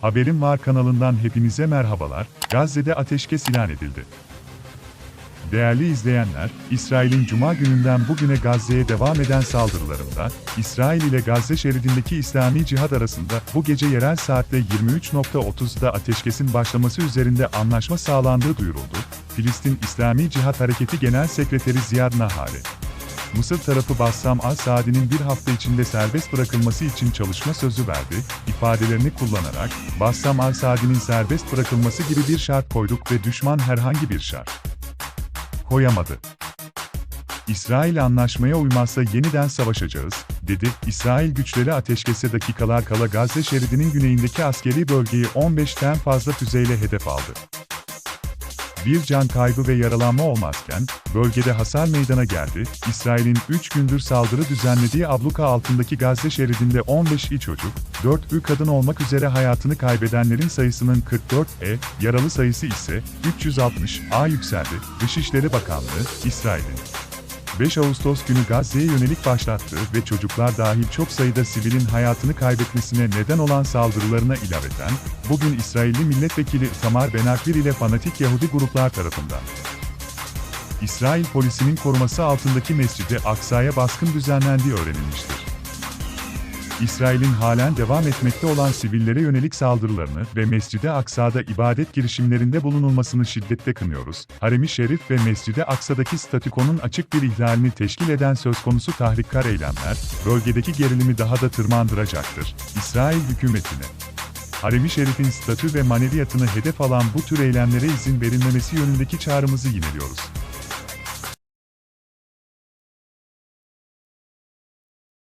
Haberim Var kanalından hepinize merhabalar. Gazze'de ateşkes ilan edildi. Değerli izleyenler, İsrail'in Cuma gününden bugüne Gazze'ye devam eden saldırılarında, İsrail ile Gazze şeridindeki İslami Cihad arasında bu gece yerel saatte 23.30'da ateşkesin başlaması üzerinde anlaşma sağlandığı duyuruldu. Filistin İslami Cihad Hareketi Genel Sekreteri Ziyad Nahari. Mısır tarafı Bassam al-Saadi'nin bir hafta içinde serbest bırakılması için çalışma sözü verdi, ifadelerini kullanarak, Bassam al-Saadi'nin serbest bırakılması gibi bir şart koyduk ve düşman herhangi bir şart koyamadı. İsrail anlaşmaya uymazsa yeniden savaşacağız, dedi. İsrail güçleri ateşkese dakikalar kala Gazze şeridinin güneyindeki askeri bölgeyi 15'ten fazla füzeyle hedef aldı. Bir can kaybı ve yaralanma olmazken, bölgede hasar meydana geldi. İsrail'in 3 gündür saldırı düzenlediği abluka altındaki Gazze şeridinde 15 i çocuk, 4 ü kadın olmak üzere hayatını kaybedenlerin sayısının 44 e, yaralı sayısı ise 360 a yükseldi. Dışişleri Bakanlığı, İsrail'in 5 Ağustos günü Gazze'ye yönelik başlattığı ve çocuklar dahil çok sayıda sivilin hayatını kaybetmesine neden olan saldırılarına ilaveten, bugün İsrailli milletvekili Tamar Benakvir ile fanatik Yahudi gruplar tarafından İsrail polisinin koruması altındaki Mescid-i Aksa'ya baskın düzenlendiği öğrenilmiştir. İsrail'in halen devam etmekte olan sivillere yönelik saldırılarını ve Mescid-i Aksa'da ibadet girişimlerinde bulunulmasını şiddetle kınıyoruz. Harem-i Şerif ve Mescid-i Aksa'daki statükonun açık bir ihlalini teşkil eden söz konusu tahrikkar eylemler, bölgedeki gerilimi daha da tırmandıracaktır. İsrail hükümetine Harem-i Şerif'in statü ve maneviyatını hedef alan bu tür eylemlere izin verilmemesi yönündeki çağrımızı yineliyoruz.